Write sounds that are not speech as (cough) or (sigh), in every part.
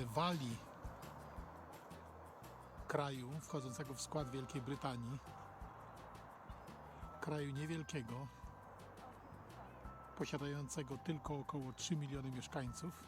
Walii, kraju wchodzącego w skład Wielkiej Brytanii, kraju niewielkiego, posiadającego tylko około 3 miliony mieszkańców.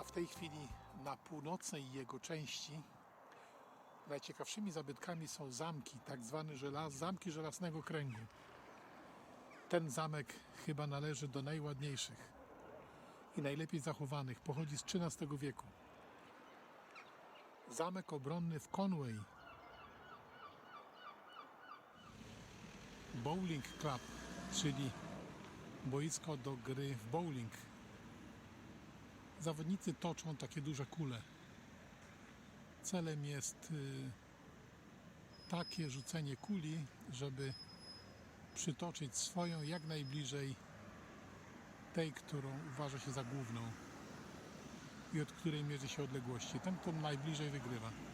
A w tej chwili na północnej jego części najciekawszymi zabytkami są zamki, tak zwane żelaz, zamki żelaznego kręgu. Ten zamek chyba należy do najładniejszych i najlepiej zachowanych. Pochodzi z XIII wieku. Zamek obronny w Conway. Bowling Club, czyli boisko do gry w bowling. Zawodnicy toczą takie duże kule. Celem jest y, takie rzucenie kuli, żeby przytoczyć swoją jak najbliżej tej, którą uważa się za główną i od której mierzy się odległości. Ten, kto najbliżej wygrywa.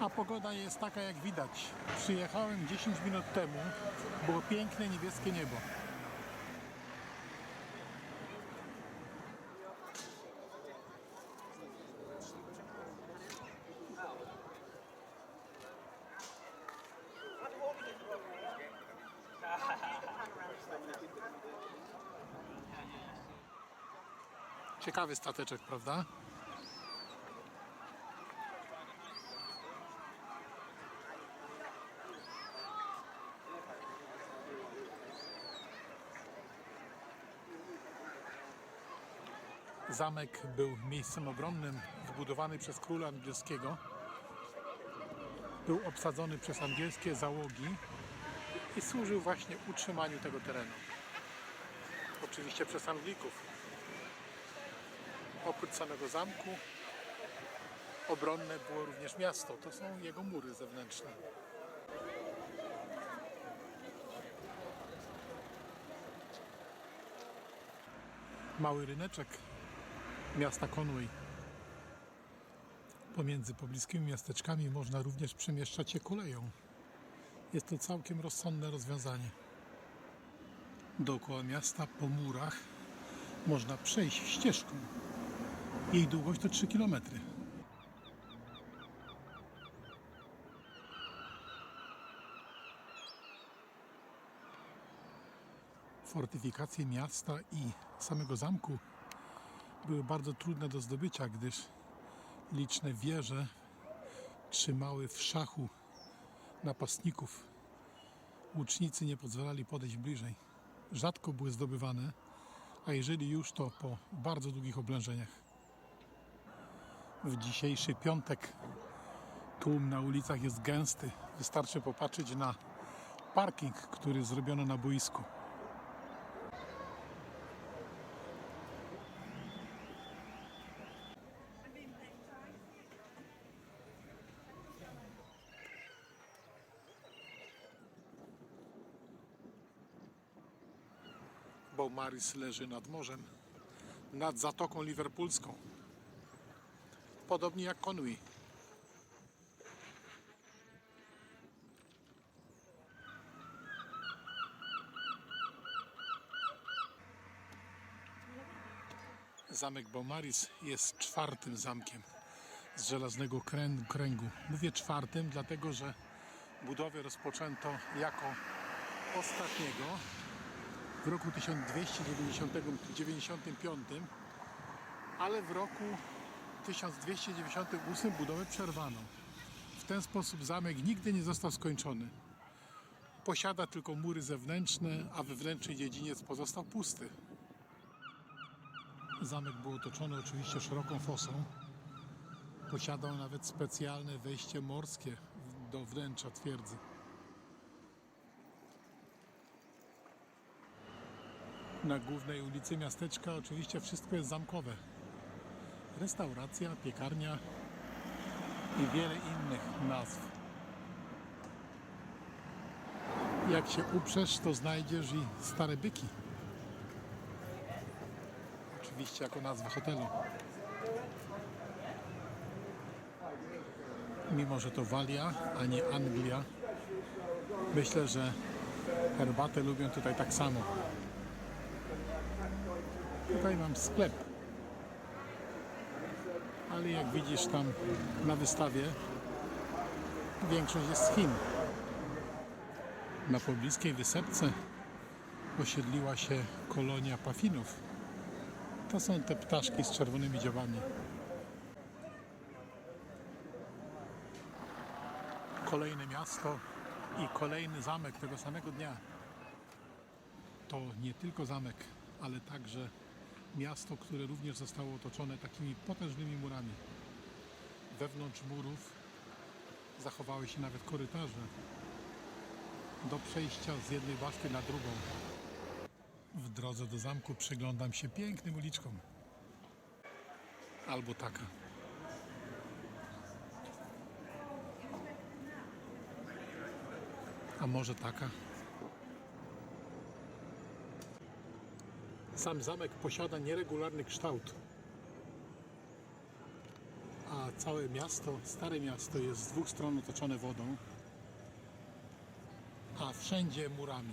A pogoda jest taka jak widać. Przyjechałem 10 minut temu, było piękne niebieskie niebo. Ciekawy stateczek, prawda? Zamek był miejscem obronnym wbudowany przez króla angielskiego. Był obsadzony przez angielskie załogi i służył właśnie utrzymaniu tego terenu. Oczywiście przez Anglików. Oprócz samego zamku obronne było również miasto. To są jego mury zewnętrzne. Mały ryneczek miasta Conway. Pomiędzy pobliskimi miasteczkami można również przemieszczać się koleją. Jest to całkiem rozsądne rozwiązanie. Dookoła miasta po murach można przejść ścieżką. Jej długość to 3 km. Fortyfikacje miasta i samego zamku były bardzo trudne do zdobycia, gdyż liczne wieże trzymały w szachu napastników. Łucznicy nie pozwalali podejść bliżej. Rzadko były zdobywane, a jeżeli już, to po bardzo długich oblężeniach. W dzisiejszy piątek tłum na ulicach jest gęsty. Wystarczy popatrzeć na parking, który zrobiono na boisku. Beaumaris leży nad morzem, nad Zatoką Liverpoolską. Podobnie jak Conwy. Zamek Beaumaris jest czwartym zamkiem z żelaznego krę- kręgu. Mówię czwartym, dlatego że budowę rozpoczęto jako ostatniego w roku 1295, ale w roku 1298 budowę przerwano. W ten sposób zamek nigdy nie został skończony. Posiada tylko mury zewnętrzne, a wewnętrzny dziedziniec pozostał pusty. Zamek był otoczony oczywiście szeroką fosą. Posiadał nawet specjalne wejście morskie do wnętrza twierdzy. Na głównej ulicy miasteczka oczywiście wszystko jest zamkowe. Restauracja, piekarnia i wiele innych nazw. Jak się uprzesz, to znajdziesz i stare byki. oczywiście jako nazwa hotelu. Mimo, że to Walia, a nie Anglia, myślę, że herbatę lubią tutaj tak samo. Tutaj mam sklep. Ale jak widzisz tam na wystawie, większość jest z Chin. Na pobliskiej wysepce osiedliła się kolonia pafinów. To są te ptaszki z czerwonymi dziobami. Kolejne miasto i kolejny zamek tego samego dnia. To nie tylko zamek, ale także miasto, które również zostało otoczone takimi potężnymi murami. Wewnątrz murów zachowały się nawet korytarze do przejścia z jednej baszty na drugą. W drodze do zamku przyglądam się pięknym uliczkom. Albo taka. A może taka? Sam zamek posiada nieregularny kształt. A całe miasto, stare miasto jest z dwóch stron otoczone wodą, a wszędzie murami.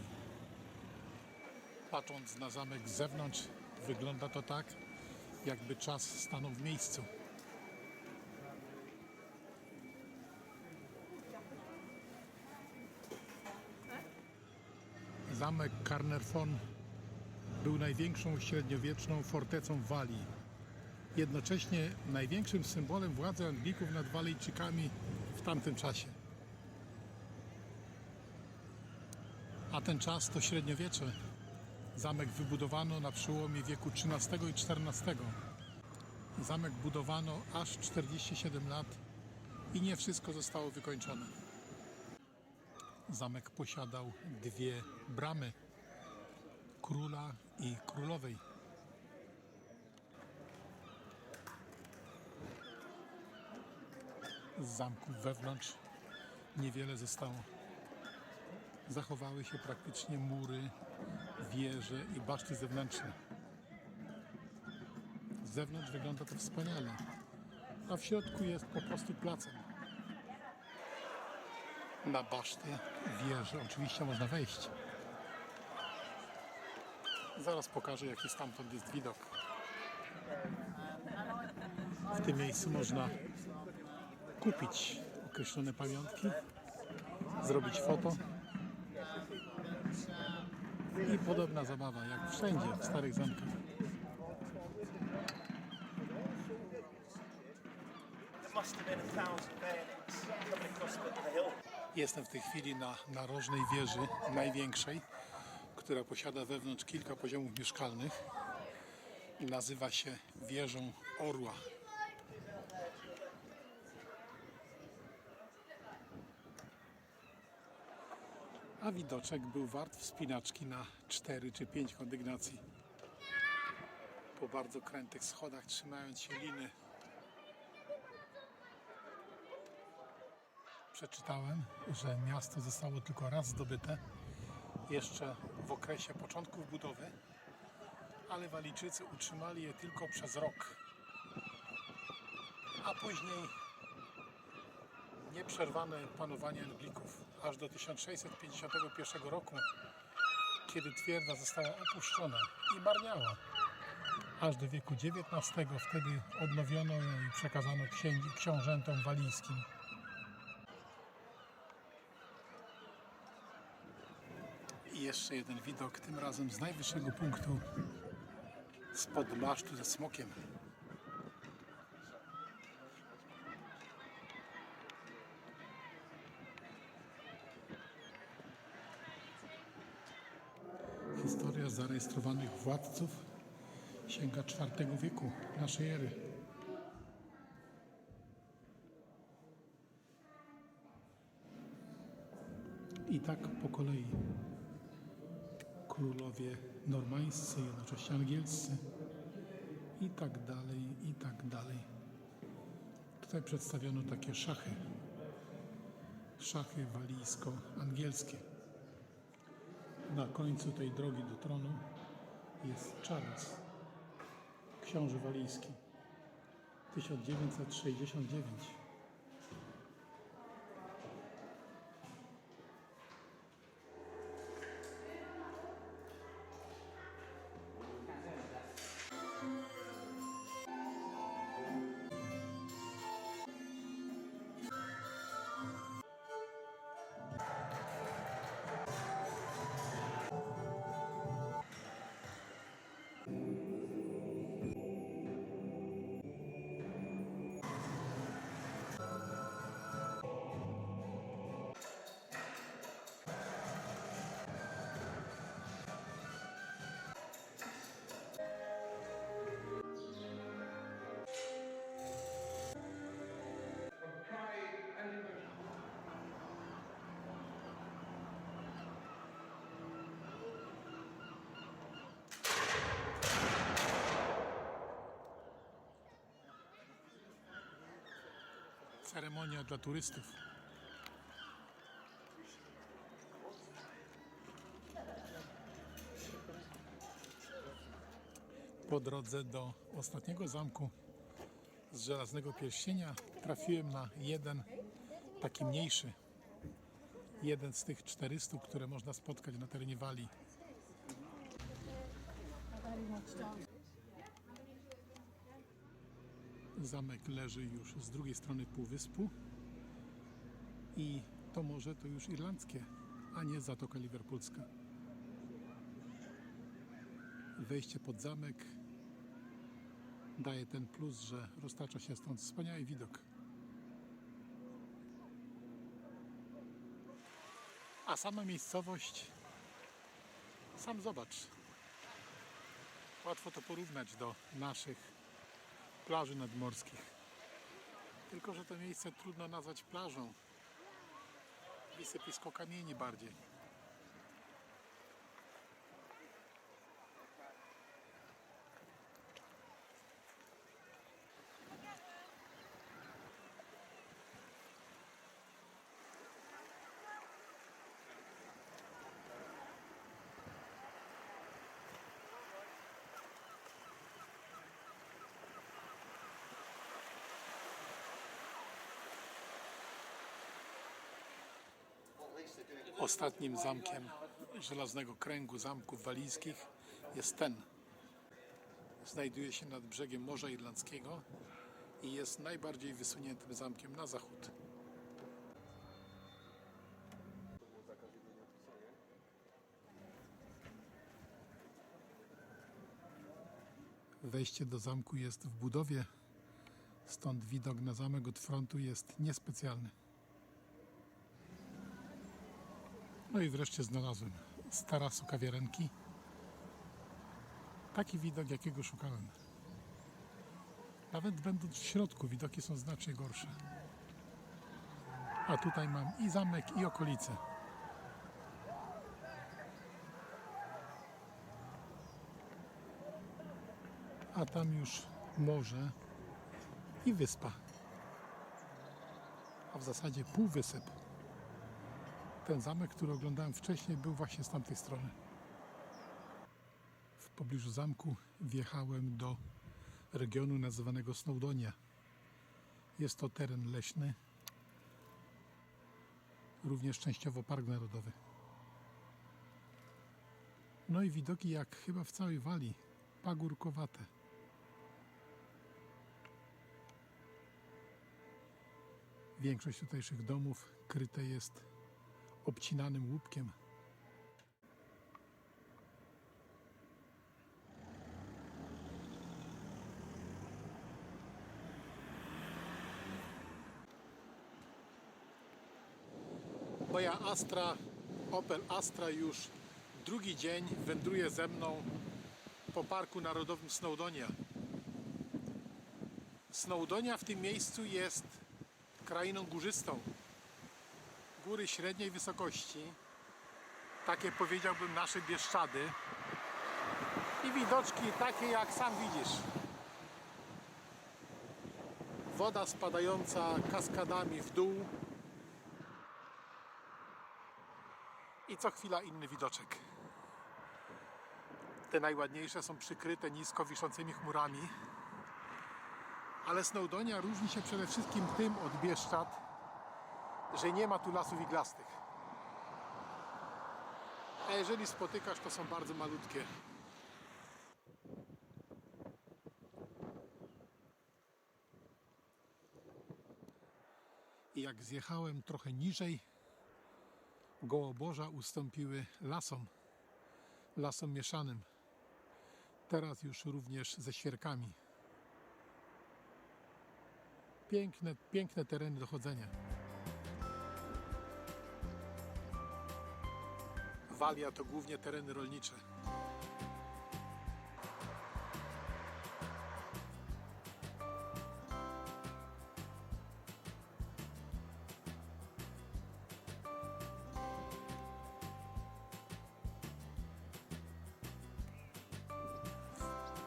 Patrząc na zamek z zewnątrz, wygląda to tak, jakby czas stanął w miejscu. Zamek Carnerfon był największą średniowieczną fortecą Walii. Jednocześnie największym symbolem władzy Anglików nad Walejczykami w tamtym czasie. A ten czas to średniowiecze. Zamek wybudowano na przełomie wieku XIII i XIV. Zamek budowano aż 47 lat i nie wszystko zostało wykończone. Zamek posiadał dwie bramy króla i królowej. Z zamku wewnątrz niewiele zostało. Zachowały się praktycznie mury, wieże i baszty zewnętrzne. Z zewnątrz wygląda to wspaniale, a w środku jest po prostu placem. Na baszty, wieże oczywiście można wejść. Zaraz pokażę, jaki stamtąd jest widok. W tym miejscu można kupić określone pamiątki, zrobić foto i podobna zabawa, jak wszędzie w starych zamkach. Jestem w tej chwili na narożnej wieży, największej, która posiada wewnątrz kilka poziomów mieszkalnych i nazywa się wieżą Orła. A widoczek był wart wspinaczki na 4 czy 5 kondygnacji. Po bardzo krętych schodach, trzymając się liny, przeczytałem, że miasto zostało tylko raz zdobyte, jeszcze w okresie początków budowy, ale Walijczycy utrzymali je tylko przez rok. A później nieprzerwane panowanie Anglików, aż do 1651 roku, kiedy twierdza została opuszczona i marniała. Aż do wieku XIX, wtedy odnowiono ją i przekazano księgi, książętom walijskim. I jeszcze jeden widok, tym razem z najwyższego punktu, spod masztu ze smokiem. Historia zarejestrowanych władców sięga IV wieku naszej ery. I tak po kolei królowie normańscy, jednocześnie angielscy i tak dalej, i tak dalej. Tutaj przedstawiono takie szachy. Szachy walijsko-angielskie. Na końcu tej drogi do tronu jest Charles. Książę Walijski 1969 Ceremonia dla turystów. Po drodze do ostatniego zamku z żelaznego pierścienia trafiłem na jeden taki mniejszy. Jeden z tych 400, które można spotkać na terenie Walii. Zamek leży już z drugiej strony półwyspu i to morze to już irlandzkie, a nie Zatoka Liverpoolska. Wejście pod zamek daje ten plus, że roztacza się stąd wspaniały widok. A sama miejscowość, sam zobacz. Łatwo to porównać do naszych plaży nadmorskich. Tylko, że to miejsce trudno nazwać plażą. Wysypisko kamieni bardziej. Ostatnim zamkiem żelaznego kręgu zamków walijskich jest ten. Znajduje się nad brzegiem Morza Irlandzkiego i jest najbardziej wysuniętym zamkiem na zachód. Wejście do zamku jest w budowie, stąd widok na zamek od frontu jest niespecjalny. No i wreszcie znalazłem z tarasu kawiarenki taki widok, jakiego szukałem. Nawet będąc w środku, widoki są znacznie gorsze. A tutaj mam i zamek, i okolice. A tam już morze i wyspa. A w zasadzie półwysep. Ten zamek, który oglądałem wcześniej, był właśnie z tamtej strony. W pobliżu zamku wjechałem do regionu nazywanego Snowdonia. Jest to teren leśny, również częściowo park narodowy. No i widoki jak chyba w całej Walii, pagórkowate. Większość tutejszych domów kryte jest obcinanym łupkiem. Moja Astra, Opel Astra już drugi dzień wędruje ze mną po Parku Narodowym Snowdonia. Snowdonia w tym miejscu jest krainą górzystą góry średniej wysokości, takie powiedziałbym nasze Bieszczady i widoczki takie jak sam widzisz. Woda spadająca kaskadami w dół i co chwila inny widoczek. Te najładniejsze są przykryte nisko wiszącymi chmurami. Ale Snowdonia różni się przede wszystkim tym od Bieszczad, że nie ma tu lasów iglastych. A jeżeli spotykasz, to są bardzo malutkie. I jak zjechałem trochę niżej, Gołoborza ustąpiły lasom, lasom mieszanym. Teraz już również ze świerkami. Piękne, piękne tereny do Walia to głównie tereny rolnicze.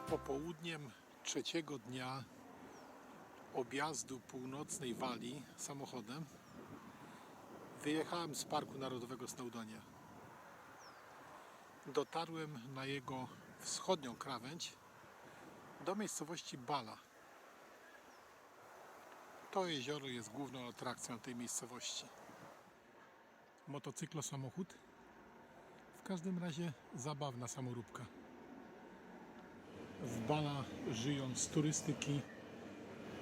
Popołudniem trzeciego dnia objazdu północnej Walii samochodem wyjechałem z Parku Narodowego Snowdonia. Dotarłem na jego wschodnią krawędź do miejscowości Bala. To jezioro jest główną atrakcją tej miejscowości. Motocyklo samochód. W każdym razie zabawna samoróbka. W Bala żyją z turystyki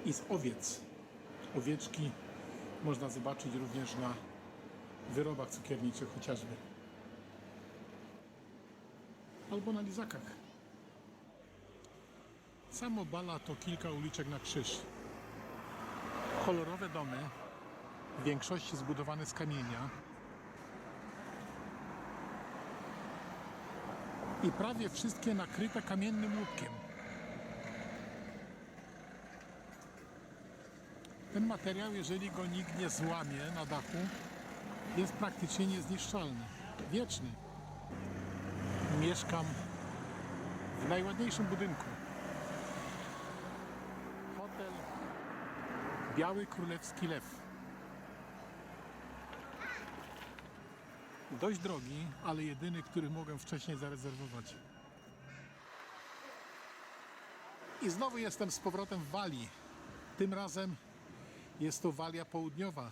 i z owiec. Owieczki można zobaczyć również na wyrobach cukierniczych chociażby. Albo na lizakach. Samo Bala to kilka uliczek na krzyż. Kolorowe domy, w większości zbudowane z kamienia. I prawie wszystkie nakryte kamiennym łupkiem. Ten materiał, jeżeli go nikt nie złamie na dachu, jest praktycznie niezniszczalny. Wieczny. Mieszkam w najładniejszym budynku. Hotel Biały Królewski Lew. Dość drogi, ale jedyny, który mogłem wcześniej zarezerwować. I znowu jestem z powrotem w Walii. Tym razem jest to Walia Południowa.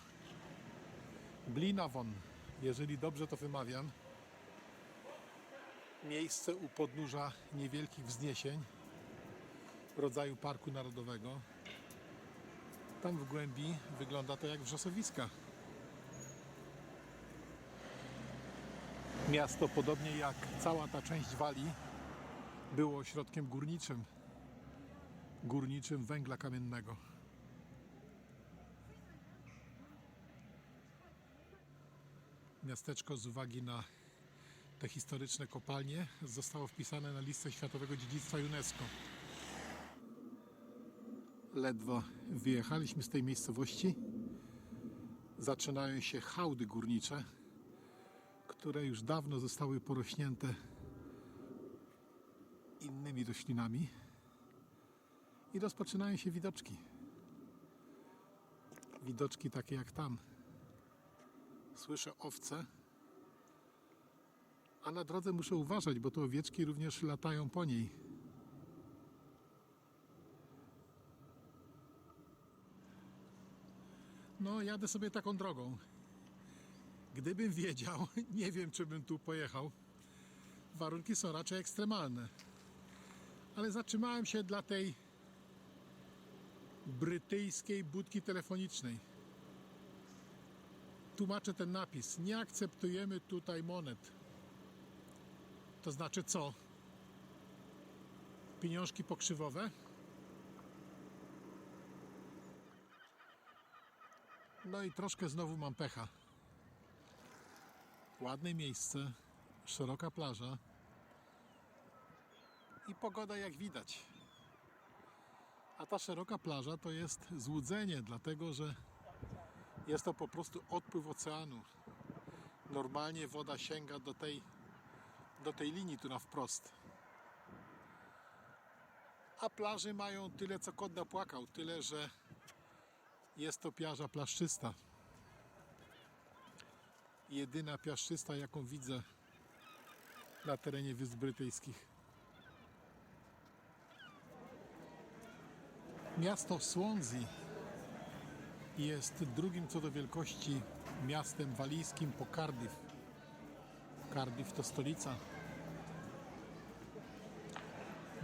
Blinavon, jeżeli dobrze to wymawiam. Miejsce u podnóża niewielkich wzniesień rodzaju parku narodowego. Tam w głębi wygląda to jak wrzosowiska. Miasto, podobnie jak cała ta część Walii, było ośrodkiem górniczym. Górniczym węgla kamiennego. Miasteczko z uwagi na te historyczne kopalnie zostało wpisane na listę Światowego Dziedzictwa UNESCO. Ledwo wyjechaliśmy z tej miejscowości. Zaczynają się hałdy górnicze, które już dawno zostały porośnięte innymi roślinami i rozpoczynają się widoczki. Widoczki takie jak tam. Słyszę owce, a na drodze muszę uważać, bo te owieczki również latają po niej. No, jadę sobie taką drogą. Gdybym wiedział, (laughs) nie wiem, czy bym tu pojechał. Warunki są raczej ekstremalne. Ale zatrzymałem się dla tej brytyjskiej budki telefonicznej. Tłumaczę ten napis. Nie akceptujemy tutaj monet. To znaczy co? Pieniążki pokrzywowe? No i troszkę znowu mam pecha. Ładne miejsce, szeroka plaża i pogoda jak widać. A ta szeroka plaża to jest złudzenie, dlatego że jest to po prostu odpływ oceanu. Normalnie woda sięga do tej, do tej linii tu na wprost. A plaży mają tyle, co kot płakał, tyle, że jest to piarza plaszczysta. Jedyna piaszczysta, jaką widzę na terenie Wysp Brytyjskich. Miasto Swansea jest drugim co do wielkości miastem walijskim po Cardiff. Cardiff to stolica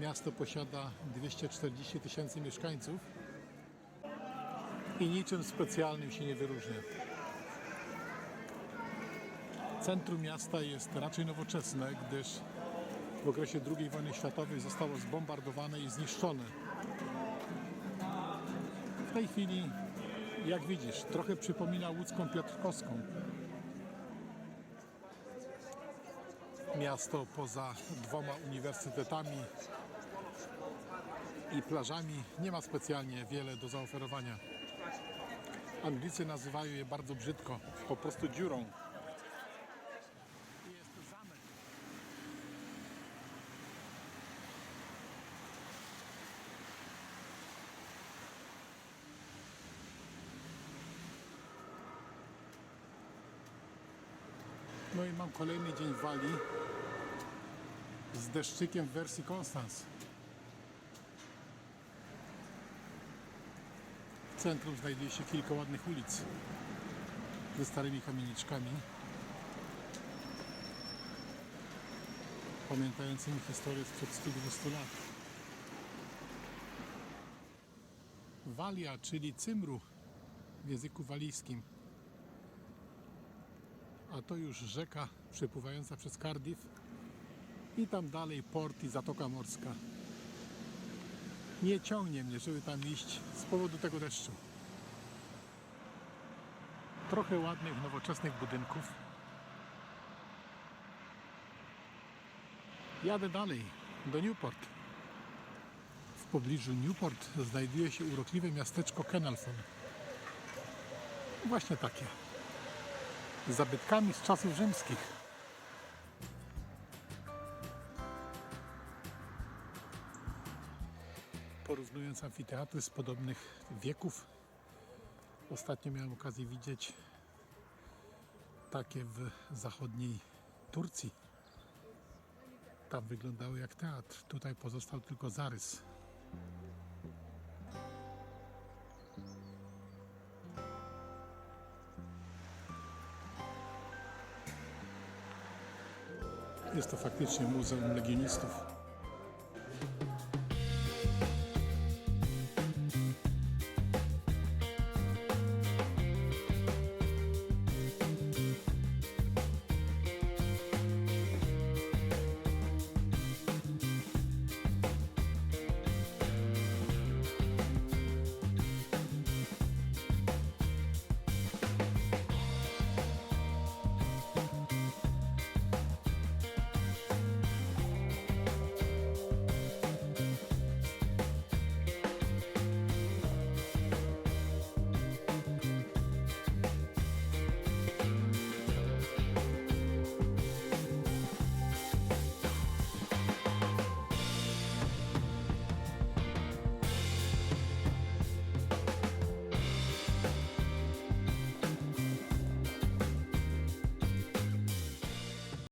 Miasto posiada 240 tysięcy mieszkańców i niczym specjalnym się nie wyróżnia. Centrum miasta jest raczej nowoczesne, gdyż w okresie II wojny światowej zostało zbombardowane i zniszczone. W tej chwili, jak widzisz, trochę przypomina łódzką Piotrkowską. Miasto poza dwoma uniwersytetami i plażami nie ma specjalnie wiele do zaoferowania. Anglicy nazywają je bardzo brzydko, po prostu dziurą. Jest zamek. No i mam kolejny dzień w Walii deszczykiem w wersji Konstans. W centrum znajduje się kilka ładnych ulic ze starymi kamieniczkami, pamiętającymi historię sprzed 120 lat. Walia, czyli Cymru w języku walijskim. A to już rzeka przepływająca przez Cardiff i tam dalej port i Zatoka Morska. Nie ciągnie mnie, żeby tam iść z powodu tego deszczu. Trochę ładnych, nowoczesnych budynków. Jadę dalej, do Newport. W pobliżu Newport znajduje się urokliwe miasteczko Kenalfon. Właśnie takie. Z zabytkami z czasów rzymskich. Porównując amfiteatry z podobnych wieków. Ostatnio miałem okazję widzieć takie w zachodniej Turcji. Tam wyglądały jak teatr. Tutaj pozostał tylko zarys. Jest to faktycznie Muzeum Legionistów.